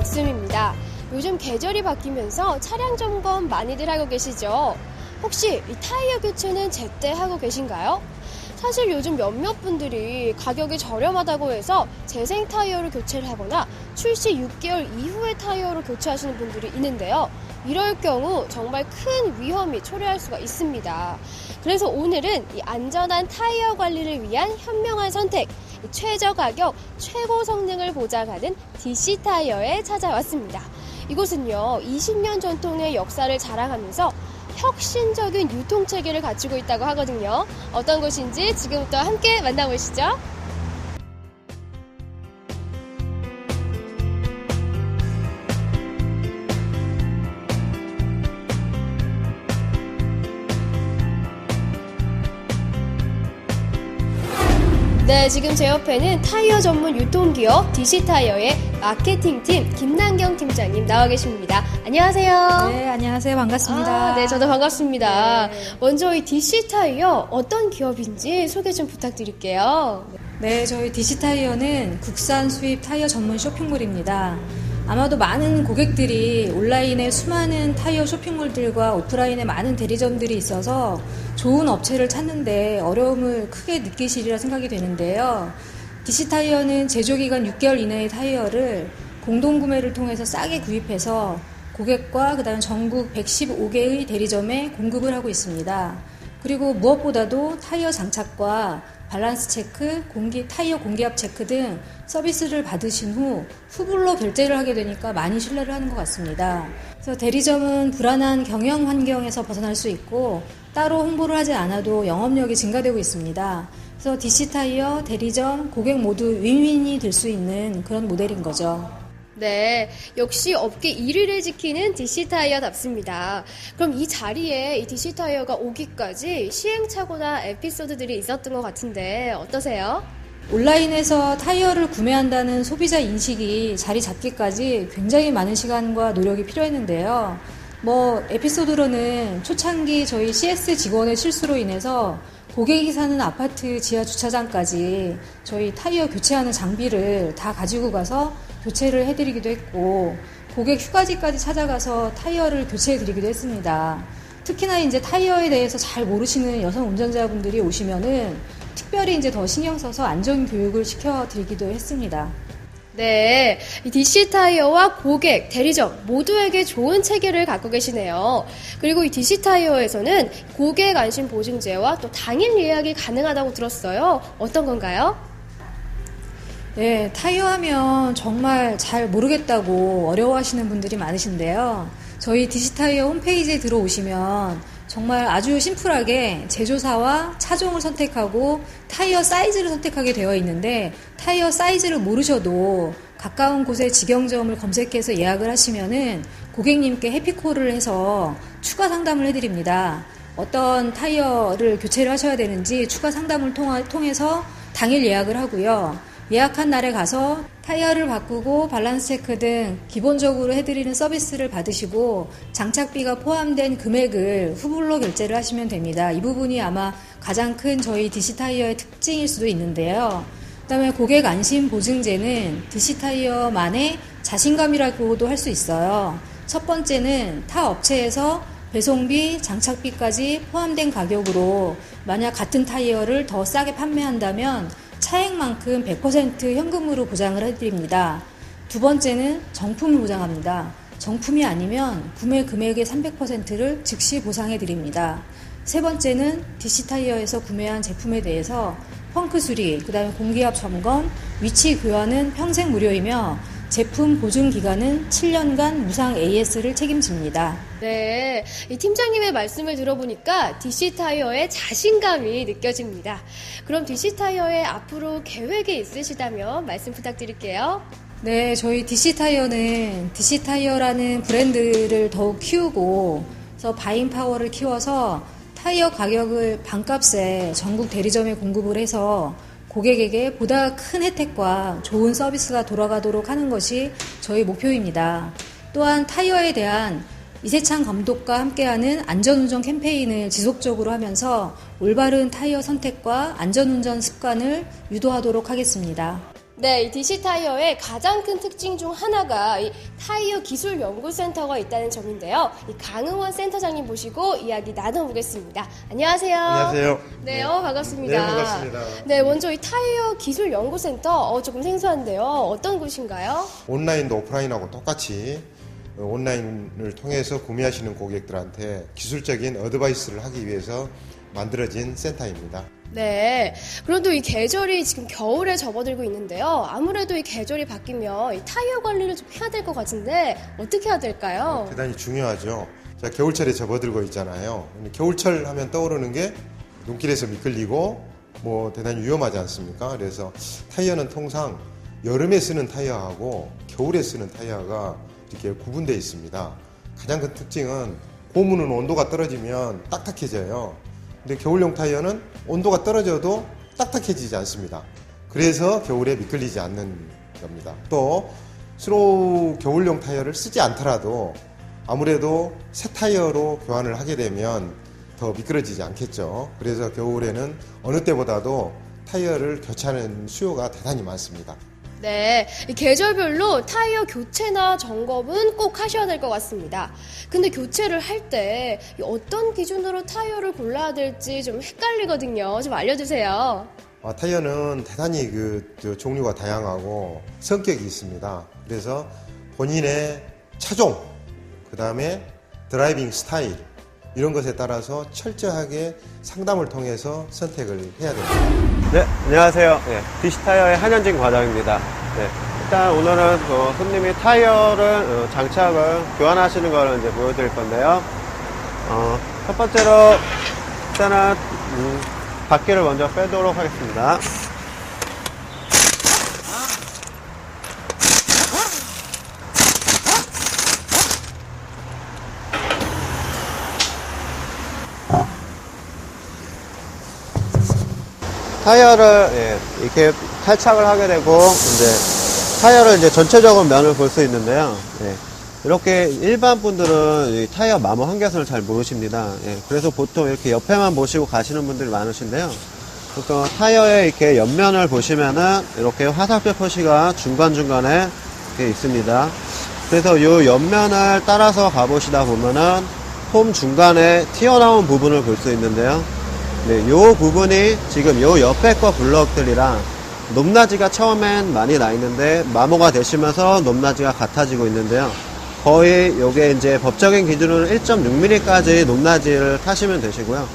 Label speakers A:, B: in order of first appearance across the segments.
A: 박수입니다. 요즘 계절이 바뀌면서 차량 점검 많이들 하고 계시죠? 혹시 이 타이어 교체는 제때 하고 계신가요? 사실 요즘 몇몇 분들이 가격이 저렴하다고 해서 재생 타이어를 교체를 하거나 출시 6개월 이후의 타이어로 교체하시는 분들이 있는데요. 이럴 경우 정말 큰 위험이 초래할 수가 있습니다. 그래서 오늘은 이 안전한 타이어 관리를 위한 현명한 선택, 최저 가격, 최고 성능을 보장하는 DC 타이어에 찾아왔습니다. 이곳은요, 20년 전통의 역사를 자랑하면서 혁신적인 유통 체계를 갖추고 있다고 하거든요. 어떤 곳인지 지금부터 함께 만나보시죠. 네, 지금 제 옆에는 타이어 전문 유통기업 DC타이어의 마케팅팀 김남경 팀장님 나와 계십니다. 안녕하세요.
B: 네, 안녕하세요. 반갑습니다.
A: 아, 네, 저도 반갑습니다.
B: 네.
A: 먼저 이 DC타이어 어떤 기업인지 소개 좀 부탁드릴게요.
B: 네, 저희 디지타이어는 국산 수입 타이어 전문 쇼핑몰입니다. 아마도 많은 고객들이 온라인에 수많은 타이어 쇼핑몰들과 오프라인에 많은 대리점들이 있어서 좋은 업체를 찾는데 어려움을 크게 느끼시리라 생각이 되는데요. 디시타이어는 제조기간 6개월 이내의 타이어를 공동구매를 통해서 싸게 구입해서 고객과 그다음 전국 115개의 대리점에 공급을 하고 있습니다. 그리고 무엇보다도 타이어 장착과 밸런스 체크, 공기, 타이어 공기압 체크 등 서비스를 받으신 후 후불로 결제를 하게 되니까 많이 신뢰를 하는 것 같습니다. 그래서 대리점은 불안한 경영 환경에서 벗어날 수 있고 따로 홍보를 하지 않아도 영업력이 증가되고 있습니다. 그래서 DC 타이어, 대리점, 고객 모두 윈윈이 될 수 있는 그런 모델인 거죠.
A: 네, 역시 업계 1위를 지키는 DC타이어답습니다. 그럼 이 자리에 이 DC타이어가 오기까지 시행착오나 에피소드들이 있었던 것 같은데 어떠세요?
B: 온라인에서 타이어를 구매한다는 소비자 인식이 자리 잡기까지 굉장히 많은 시간과 노력이 필요했는데요. 뭐, 에피소드로는 초창기 저희 CS 직원의 실수로 인해서 고객이 사는 아파트 지하 주차장까지 저희 타이어 교체하는 장비를 다 가지고 가서 교체를 해드리기도 했고, 고객 휴가지까지 찾아가서 타이어를 교체해드리기도 했습니다. 특히나 이제 타이어에 대해서 잘 모르시는 여성 운전자분들이 오시면은 특별히 이제 더 신경 써서 안전 교육을 시켜드리기도 했습니다.
A: 네, 이 DC타이어와 고객, 대리점 모두에게 좋은 체계를 갖고 계시네요. 그리고 이 DC타이어에서는 고객 안심 보증제와 또 당일 예약이 가능하다고 들었어요. 어떤 건가요?
B: 네, 타이어 하면 정말 잘 모르겠다고 어려워하시는 분들이 많으신데요. 저희 디지타이어 홈페이지에 들어오시면 정말 아주 심플하게 제조사와 차종을 선택하고 타이어 사이즈를 선택하게 되어 있는데 타이어 사이즈를 모르셔도 가까운 곳에 직영점을 검색해서 예약을 하시면은 고객님께 해피콜을 해서 추가 상담을 해드립니다. 어떤 타이어를 교체를 하셔야 되는지 추가 상담을 통해서 당일 예약을 하고요. 예약한 날에 가서 타이어를 바꾸고 밸런스 체크 등 기본적으로 해드리는 서비스를 받으시고 장착비가 포함된 금액을 후불로 결제를 하시면 됩니다. 이 부분이 아마 가장 큰 저희 DC 타이어의 특징일 수도 있는데요. 그다음에 고객 안심 보증제는 DC 타이어만의 자신감이라고도 할 수 있어요. 첫 번째는 타 업체에서 배송비, 장착비까지 포함된 가격으로 만약 같은 타이어를 더 싸게 판매한다면 차액만큼 100% 현금으로 보장을 해드립니다. 두 번째는 정품을 보장합니다. 정품이 아니면 구매 금액의 300%를 즉시 보상해 드립니다. 세 번째는 DC타이어에서 구매한 제품에 대해서 펑크 수리, 그 다음에 공기압 점검, 위치 교환은 평생 무료이며 제품 보증 기간은 7년간 무상 AS를 책임집니다.
A: 네, 이 팀장님의 말씀을 들어보니까 DC 타이어의 자신감이 느껴집니다. 그럼 DC 타이어의 앞으로 계획이 있으시다면 말씀 부탁드릴게요.
B: 네, 저희 DC 타이어는 DC 타이어라는 브랜드를 더욱 키우고 그래서 바인 파워를 키워서 타이어 가격을 반값에 전국 대리점에 공급을 해서 고객에게 보다 큰 혜택과 좋은 서비스가 돌아가도록 하는 것이 저희 목표입니다. 또한 타이어에 대한 이세창 감독과 함께하는 안전운전 캠페인을 지속적으로 하면서 올바른 타이어 선택과 안전운전 습관을 유도하도록 하겠습니다.
A: 네, 이 DC 타이어의 가장 큰 특징 중 하나가 이 타이어 기술 연구센터가 있다는 점인데요. 이 강흥원 센터장님 모시고 이야기 나눠보겠습니다. 안녕하세요.
C: 안녕하세요.
A: 네, 어, 반갑습니다.
C: 네, 반갑습니다.
A: 네, 먼저 이 타이어 기술 연구센터 어, 조금 생소한데요. 어떤 곳인가요?
C: 온라인도 오프라인하고 똑같이 어, 온라인을 통해서 구매하시는 고객들한테 기술적인 어드바이스를 하기 위해서 만들어진 센터입니다.
A: 네. 그런데 이 계절이 지금 겨울에 접어들고 있는데요. 아무래도 이 계절이 바뀌면 이 타이어 관리를 좀 해야 될 것 같은데 어떻게 해야 될까요?
C: 대단히 중요하죠. 자, 겨울철에 접어들고 있잖아요. 겨울철 하면 떠오르는 게 눈길에서 미끌리고 뭐 대단히 위험하지 않습니까? 그래서 타이어는 통상 여름에 쓰는 타이어하고 겨울에 쓰는 타이어가 이렇게 구분되어 있습니다. 가장 큰 특징은 고무는 온도가 떨어지면 딱딱해져요. 근데 겨울용 타이어는 온도가 떨어져도 딱딱해지지 않습니다. 그래서 겨울에 미끌리지 않는 겁니다. 또 스로우 겨울용 타이어를 쓰지 않더라도 아무래도 새 타이어로 교환을 하게 되면 더 미끄러지지 않겠죠. 그래서 겨울에는 어느 때보다도 타이어를 교체하는 수요가 대단히 많습니다.
A: 네, 이 계절별로 타이어 교체나 점검은 꼭 하셔야 될 것 같습니다. 근데 교체를 할 때 어떤 기준으로 타이어를 골라야 될지 좀 헷갈리거든요. 좀 알려주세요.
C: 아, 타이어는 대단히 그, 저 종류가 다양하고 성격이 있습니다. 그래서 본인의 차종, 그 다음에 드라이빙 스타일, 이런 것에 따라서 철저하게 상담을 통해서 선택을 해야 됩니다.
D: 네, 안녕하세요. 네, 디시타이어의 한현진 과장입니다. 네, 일단 오늘은 그 손님이 타이어를 어, 장착을 교환하시는 걸 이제 보여드릴 건데요. 어, 첫 번째로 일단은 음, 바퀴를 먼저 빼도록 하겠습니다. 타이어를 예, 이렇게 탈착을 하게 되고 이제 타이어를 이제 전체적으로 면을 볼 수 있는데요. 예, 이렇게 일반 분들은 이 타이어 마모 한계선을 잘 모르십니다. 예, 그래서 보통 이렇게 옆에만 보시고 가시는 분들이 많으신데요. 그래서 타이어의 이렇게 옆면을 보시면은 이렇게 화살표 표시가 중간중간에 있습니다. 그래서 이 옆면을 따라서 가보시다 보면은 홈 중간에 튀어나온 부분을 볼 수 있는데요. 네, 요 부분이 지금 요 옆에 거 블럭들이랑 높낮이가 처음엔 많이 나 있는데 마모가 되시면서 높낮이가 같아지고 있는데요. 거의 요게 이제 법적인 기준으로 1.6mm까지 높낮이를 타시면 되시고요.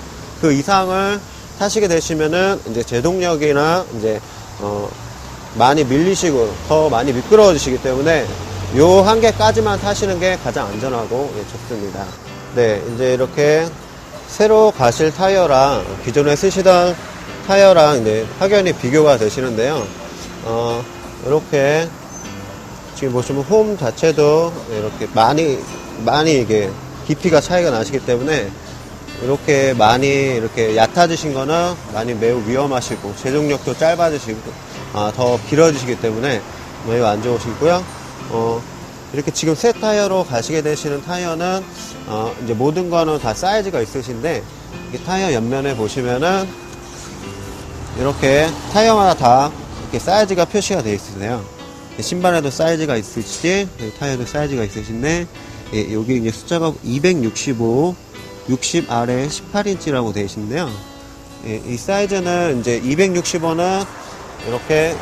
D: 그 이상을 타시게 되시면은 이제 제동력이나 이제 어 많이 밀리시고 더 많이 미끄러워지시기 때문에 요 한계까지만 타시는 게 가장 안전하고 예, 좋습니다. 네, 이제 이렇게 새로 가실 타이어랑 기존에 쓰시던 타이어랑 이제 확연히 비교가 되시는데요. 어, 이렇게 지금 보시면 홈 자체도 이렇게 많이 많이 이게 깊이가 차이가 나시기 때문에 이렇게 많이 이렇게 얕아지신 거는 많이 매우 위험하시고 제동력도 짧아지시고 아, 더 길어지시기 때문에 매우 안 좋으시고요. 어, 이렇게 지금 새 타이어로 가시게 되시는 타이어는 어, 이제 모든 거는 다 사이즈가 있으신데 이 타이어 옆면에 보시면은 이렇게 타이어마다 다 이렇게 사이즈가 표시가 되어 있으세요. 신발에도 사이즈가 있으시지 타이어도 사이즈가 있으신데 예, 여기 이제 숫자가 265, 60 아래 18인치라고 되어 있는데요. 예, 이 사이즈는 이제 265는 이렇게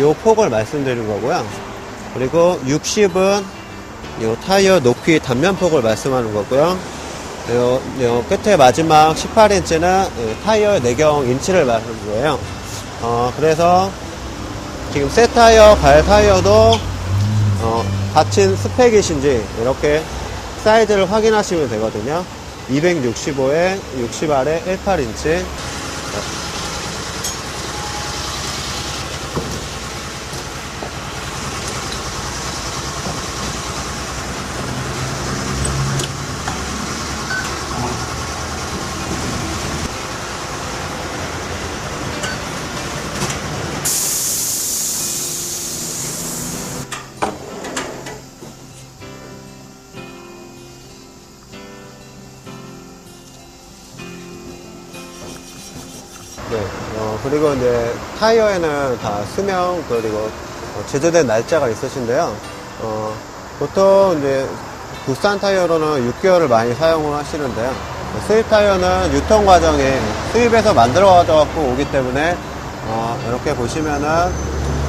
D: 요 폭을 말씀드리는 거고요. 그리고 60은 요 타이어 높이 단면폭을 말씀하는 거고요. 요, 요 끝에 마지막 18인치는 타이어 내경 인치를 말하는 거예요. 어, 그래서 지금 새 타이어, 갈 타이어도 어, 같은 스펙이신지 이렇게 사이즈를 확인하시면 되거든요. 265에 60 아래 18인치. 네, 어, 그리고 이제 타이어에는 다 수명 그리고 어, 제조된 날짜가 있으신데요. 어, 보통 이제 국산 타이어로는 6개월을 많이 사용을 하시는데요. 수입 타이어는 유통 과정에 수입에서 만들어져 갖고 오기 때문에 어, 이렇게 보시면은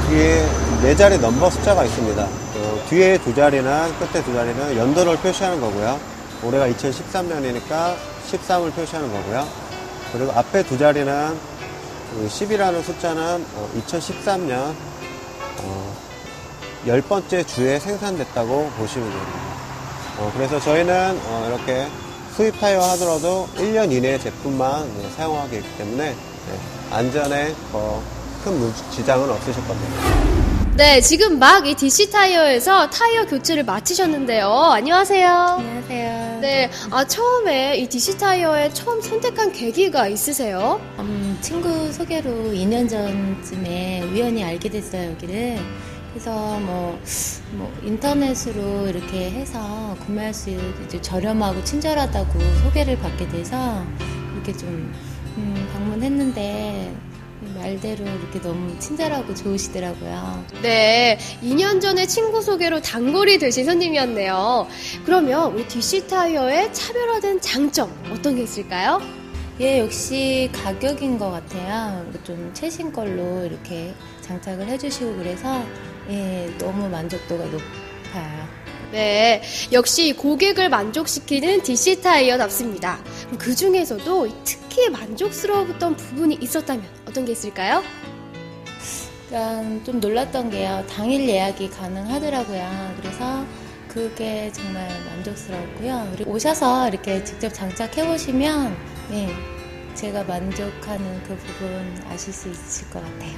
D: 뒤에 네 자리 넘버 숫자가 있습니다. 어, 뒤에 두 자리는 끝에 두 자리는 연도를 표시하는 거고요. 올해가 2013년이니까 13을 표시하는 거고요. 그리고 앞에 두 자리는 10이라는 숫자는 2013년 어, 10번째 주에 생산됐다고 보시면 됩니다. 어, 그래서 저희는 어, 이렇게 수입 타이어 하더라도 1년 이내의 제품만 네, 사용하기 때문에 네, 안전에 어, 큰 문- 지장은 없으실 겁니다.
A: 네, 지금 막 이 DC 타이어에서 타이어 교체를 마치셨는데요. 안녕하세요.
E: 안녕하세요.
A: 네, 아 처음에 이 DC 타이어에 처음 선택한 계기가 있으세요?
E: 음, 친구 소개로 2년 전쯤에 우연히 알게 됐어요, 여기를. 그래서 뭐, 뭐, 인터넷으로 이렇게 해서 구매할 수 이제 저렴하고 친절하다고 소개를 받게 돼서 이렇게 좀, 음, 방문했는데 말대로 이렇게 너무 친절하고 좋으시더라고요.
A: 네, 2년 전에 친구 소개로 단골이 되신 손님이었네요. 그러면 우리 DC 타이어의 차별화된 장점 어떤 게 있을까요?
E: 예, 역시 가격인 것 같아요. 좀 최신 걸로 이렇게 장착을 해주시고 그래서 예, 너무 만족도가 높아요.
A: 네, 역시 고객을 만족시키는 DC 타이어답습니다. 그 중에서도 특히 만족스러웠던 부분이 있었다면 어떤 게 있을까요?
E: 일단 좀 놀랐던 게요. 당일 예약이 가능하더라고요. 그래서 그게 정말 만족스러웠고요. 그리고 오셔서 이렇게 직접 장착해 보시면 예, 제가 만족하는 그 부분 아실 수 있을 것 같아요.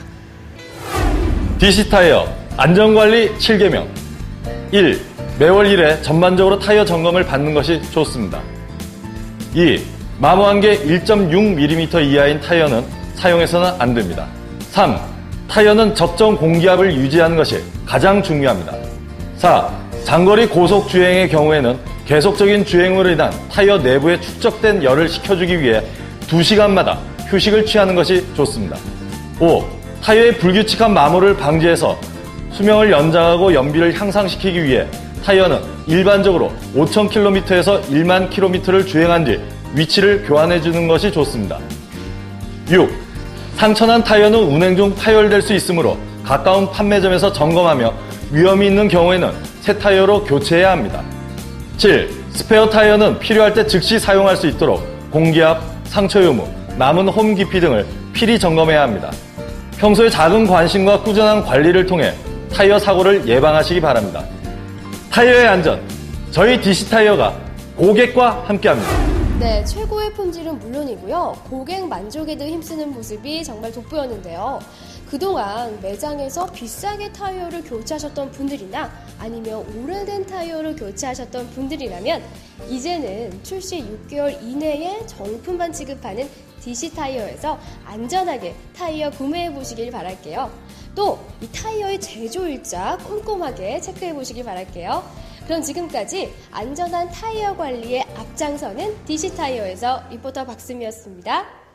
F: DC 타이어 안전관리 7개명 1. 매월 1회 전반적으로 타이어 점검을 받는 것이 좋습니다. 2. 마모한 게 1.6mm 이하인 타이어는 사용해서는 안 됩니다. 3. 타이어는 적정 공기압을 유지하는 것이 가장 중요합니다. 4. 장거리 고속 주행의 경우에는 계속적인 주행으로 인한 타이어 내부에 축적된 열을 식혀주기 위해 2시간마다 휴식을 취하는 것이 좋습니다. 5. 타이어의 불규칙한 마모를 방지해서 수명을 연장하고 연비를 향상시키기 위해 타이어는 일반적으로 5,000km에서 1만 km를 주행한 뒤 위치를 교환해 주는 것이 좋습니다. 6. 상처난 타이어는 운행 중 파열될 수 있으므로 가까운 판매점에서 점검하며 위험이 있는 경우에는 새 타이어로 교체해야 합니다. 7. 스페어 타이어는 필요할 때 즉시 사용할 수 있도록 공기압, 상처 유무, 남은 홈 깊이 등을 필히 점검해야 합니다. 평소에 작은 관심과 꾸준한 관리를 통해 타이어 사고를 예방하시기 바랍니다. 타이어의 안전, 저희 DC 타이어가 고객과 함께합니다.
A: 네, 최고의 품질은 물론이고요. 고객 만족에도 힘쓰는 모습이 정말 돋보였는데요. 그동안 매장에서 비싸게 타이어를 교체하셨던 분들이나 아니면 오래된 타이어를 교체하셨던 분들이라면 이제는 출시 6개월 이내에 정품만 지급하는 DC 타이어에서 안전하게 타이어 구매해 보시길 바랄게요. 또 이 타이어의 제조 일자 꼼꼼하게 체크해 보시길 바랄게요. 그럼 지금까지 안전한 타이어 관리에 앞장서는 DC 타이어에서 리포터 박수미였습니다.